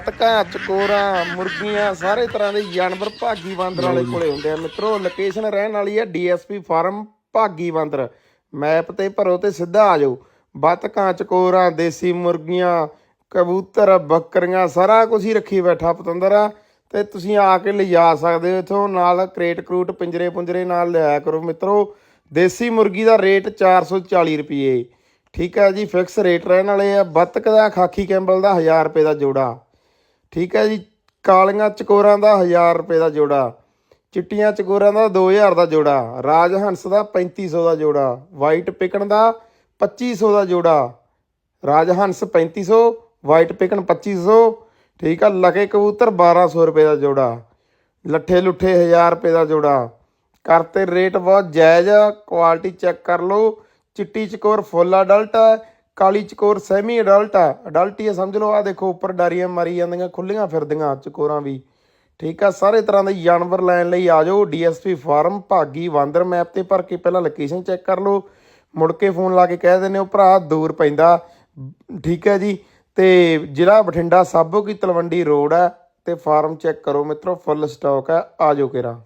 ਤਕਾਂ ਚਕੋਰਾਂ ਮੁਰਗੀਆਂ ਸਾਰੇ ਤਰ੍ਹਾਂ ਦੇ ਜਾਨਵਰ ਭਾਗੀ ਬਾਂਦਰ ਵਾਲੇ ਕੋਲੇ ਹੁੰਦੇ ਆ। ਮਿੱਤਰੋ ਲੋਕੇਸ਼ਨ ਰਹਿਣ ਵਾਲੀ ਹੈ ਡੀਐਸਪੀ ਫਾਰਮ ਭਾਗੀ ਬਾਂਦਰ ਮੈਪ ਤੇ ਭਰੋ ਤੇ ਸਿੱਧਾ ਆ ਜਾਓ। ਬਤਕਾਂ ਚਕੋਰਾਂ ਦੇਸੀ ਮੁਰਗੀਆਂ ਕਬੂਤਰ ਬੱਕਰੀਆਂ ਸਾਰਾ ਕੁਝ ਹੀ ਰੱਖੀ ਬੈਠਾ ਪਤੰਦਰ ਆ। ਤੇ ਤੁਸੀਂ ਆ ਕੇ ਲਿਜਾ ਸਕਦੇ ਹੋ ਇਥੋਂ ਨਾਲ ਕ੍ਰੇਟ ਕਰੂਟ ਪਿੰਜਰੇ ਪੁੰਜਰੇ ਨਾਲ ਲਿਆਇਆ ਕਰੋ। ਮਿੱਤਰੋ ਦੇਸੀ ਮੁਰਗੀ ਦਾ ਰੇਟ 440 ਰੁਪਏ। ਠੀਕ ਹੈ ਜੀ ਫਿਕਸ ਰੇਟ ਰਹਿਣ ਵਾਲੇ ਆ। ਬੱਤਕ ਦਾ ਖਾਕੀ ਕੈਂਬਲ ਦਾ 1000 ਰੁਪਏ ਦਾ ਜੋੜਾ। ਠੀਕ ਹੈ ਜੀ, ਕਾਲੀਆਂ ਚਕੋਰਾਂ ਦਾ 1000 ਰੁਪਏ ਦਾ ਜੋੜਾ, ਚਿੱਟੀਆਂ ਚਕੋਰਾਂ ਦਾ 2000 ਦਾ ਜੋੜਾ ਰਾਜ ਹੰਸ ਦਾ 3500 ਦਾ ਜੋੜਾ ਵਾਈਟ ਪਿਕਣ ਦਾ 2500 ਦਾ ਜੋੜਾ ਰਾਜ ਹੰਸ 3500 ਵਾਈਟ ਪਿਕਣ 2500 ਠੀਕ ਆ ਲਕੇ ਕਬੂਤਰ 1200 ਰੁਪਏ ਦਾ ਜੋੜਾ, ਲੱਠੇ ਲੁੱਠੇ 1000 ਰੁਪਏ ਦਾ ਜੋੜਾ। ਕਰਤੇ ਰੇਟ ਬਹੁਤ ਜਾਇਜ਼ ਆ ਕੁਆਲਿਟੀ ਚੈੱਕ ਕਰ ਲਓ, ਚਿੱਟੀ ਚਕੋਰ ਫੁੱਲ ਅਡਲਟ ਹੈ ਕਾਲੀ ਚਕੋਰ ਸੈਮੀ ਅਡਲਟ ਹੈ ਅਡਲਟ ਹੀ ਆ, ਸਮਝ ਲਓ ਆ ਦੇਖੋ ਉੱਪਰ ਡਾਰੀਆਂ ਮਾਰੀ ਜਾਂਦੀਆਂ ਖੁੱਲੀਆਂ ਫਿਰਦੀਆਂ ਚਕੋਰਾਂ ਵੀ। ਠੀਕ ਆ ਸਾਰੇ ਤਰ੍ਹਾਂ ਦੇ ਜਾਨਵਰ ਲੈਣ ਲਈ ਆ ਜਾਓ। DSP farm Bhagi Wander map ਤੇ ਭਰ ਕੇ ਪਹਿਲਾਂ ਲੋਕੇਸ਼ਨ ਚੈੱਕ ਕਰ ਲਓ। ਮੁੜ ਕੇ ਫੋਨ ਲਾ ਕੇ ਕਹਿ ਦਿੰਦੇ ਹੋ ਭਰਾ ਦੂਰ ਪੈਂਦਾ। ਠੀਕ ਹੈ ਜੀ। ਤੇ ਜ਼ਿਲ੍ਹਾ ਬਠਿੰਡਾ ਸਾਬੋ ਕੀ ਤਲਵੰਡੀ ਰੋਡ ਹੈ ਤੇ ਫਾਰਮ ਚੈੱਕ ਕਰੋ ਮਿੱਤਰੋ ਫੁੱਲ ਸਟਾਕ ਹੈ ਆ ਜਾਓ ਕੇਰਾ